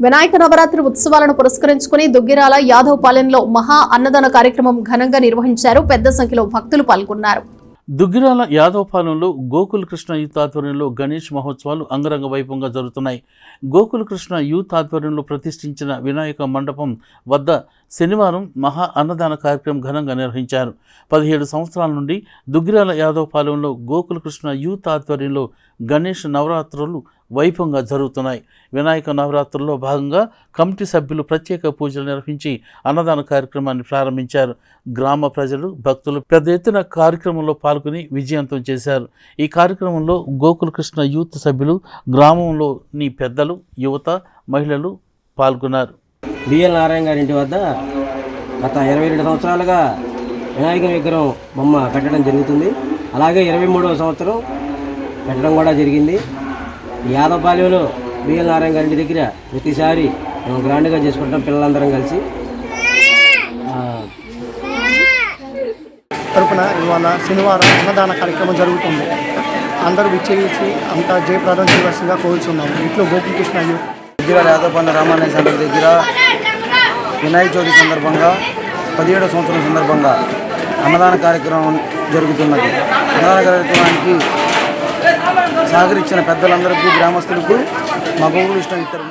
వినాయక నవరాత్రి ఉత్సవాలను పురస్కరించుకుని దుగ్గిరాల యాదవ్ పాలెంలో మహా అన్నదాన కార్యక్రమం ఘనంగా నిర్వహించారు. పెద్ద సంఖ్యలో భక్తులు పాల్గొన్నారు. దుగ్గిరాల యాదవపాలెంలో గోకుల కృష్ణ యూత్ ఆధ్వర్యంలో గణేష్ మహోత్సవాలు అంగరంగ వైభవంగా జరుగుతున్నాయి. గోకులకృష్ణ యూత్ ఆధ్వర్యంలో ప్రతిష్ఠించిన వినాయక మండపం వద్ద శనివారం మహా అన్నదాన కార్యక్రమం ఘనంగా నిర్వహించారు. పదిహేడు సంవత్సరాల నుండి దుగ్గిరాల యాదవపాలెంలో గోకుల కృష్ణ యూత్ ఆధ్వర్యంలో గణేష్ నవరాత్రులు వైభవంగా జరుగుతున్నాయి. వినాయక నవరాత్రుల్లో భాగంగా కమిటీ సభ్యులు ప్రత్యేక పూజలు నిర్వహించి అన్నదాన కార్యక్రమాన్ని ప్రారంభించారు. గ్రామ ప్రజలు భక్తులు పెద్ద ఎత్తున కార్యక్రమంలో పాల్గొని విజయవంతం చేశారు. ఈ కార్యక్రమంలో గోకులకృష్ణ యూత్ సభ్యులు గ్రామంలోని పెద్దలు యువత మహిళలు పాల్గొన్నారు. బిఎల్ నారాయణ గారి ఇంటి వద్ద గత ఇరవై రెండు సంవత్సరాలుగా వినాయక విగ్రహం బొమ్మ పెట్టడం జరుగుతుంది. అలాగే ఇరవై మూడవ సంవత్సరం పెట్టడం కూడా జరిగింది. యాదవపాలెంలో బిఎల్ నారాయణ గారి ఇంటి దగ్గర ప్రతిసారి మేము గ్రాండ్గా చేసుకుంటాం పిల్లలందరం కలిసి. తరపున ఇవాళ శనివారం అన్నదాన కార్యక్రమం జరుగుతుంది. అందరూ విచ్చేసి అంతా జయప్రదం చేయవలసిందిగా కోరుచున్నాము ఇంట్లో గోపికృష్ణ దగ్గర యాదవపల్లి రామాలయ సెంటర్ దగ్గర వినాయక చవితి సందర్భంగా పదిహేడవ సంవత్సరం సందర్భంగా అన్నదాన కార్యక్రమం జరుగుతున్నది. అన్నదాన కార్యక్రమానికి సహకరించిన పెద్దలందరికీ గ్రామస్తులకు మా గౌరవ ఇష్టం ఇతర